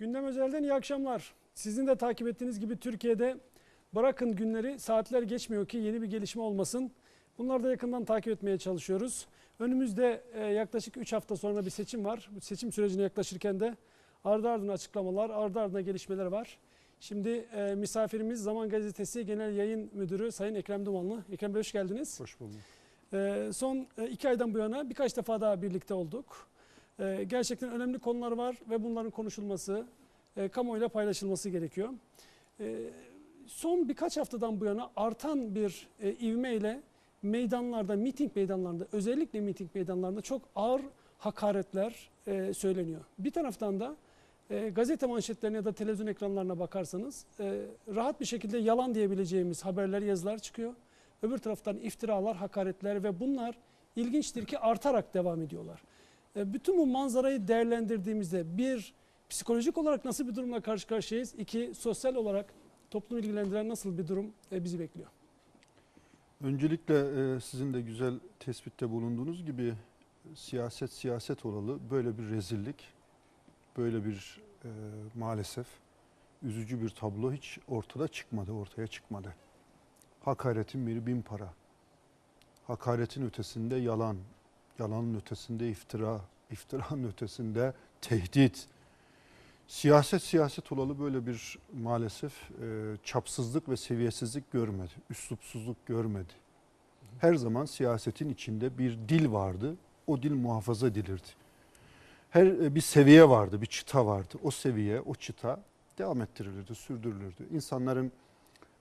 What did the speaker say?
Gündem Özel'den iyi akşamlar. Sizin de takip ettiğiniz gibi Türkiye'de bırakın günleri saatler geçmiyor ki yeni bir gelişme olmasın. Bunları da yakından takip etmeye çalışıyoruz. Önümüzde e, yaklaşık 3 hafta sonra bir seçim var. Bu seçim sürecine yaklaşırken de ardı ardına açıklamalar, ardı ardına gelişmeler var. Şimdi e, misafirimiz Zaman Gazetesi Genel Yayın Müdürü Sayın Ekrem Dumanlı. Ekrem Bey hoş geldiniz. Hoş bulduk. Ee, son e, iki aydan bu yana birkaç defa daha birlikte olduk. Ee, gerçekten önemli konular var ve bunların konuşulması, e, kamuoyuyla paylaşılması gerekiyor. Ee, son birkaç haftadan bu yana artan bir e, ivmeyle meydanlarda, miting meydanlarında, özellikle miting meydanlarında çok ağır hakaretler e, söyleniyor. Bir taraftan da e, gazete manşetlerine ya da televizyon ekranlarına bakarsanız rahat bir şekilde yalan diyebileceğimiz haberler, yazılar çıkıyor. Öbür taraftan iftiralar, hakaretler ve bunlar ilginçtir ki artarak devam ediyorlar. E, Bütün bu manzarayı değerlendirdiğimizde bir psikolojik olarak nasıl bir durumla karşı karşıyayız? İki sosyal olarak toplumu ilgilendiren nasıl bir durum e, bizi bekliyor? Öncelikle e, sizin de güzel tespitte bulunduğunuz gibi siyaset siyaset olalı böyle bir rezillik, böyle bir maalesef üzücü bir tablo hiç ortada çıkmadı, ortaya çıkmadı. Hakaretin bir bin para. Hakaretin ötesinde yalan, yalanın ötesinde iftira, iftiranın ötesinde tehdit. Siyaset siyaset olalı böyle bir maalesef e, çapsızlık ve seviyesizlik görmedi, üslupsuzluk görmedi. Her zaman siyasetin içinde bir dil vardı, o dil muhafaza edilirdi. Her e, bir seviye vardı, bir çıta vardı. O seviye, o çıta devam ettirilirdi, sürdürülürdü. İnsanların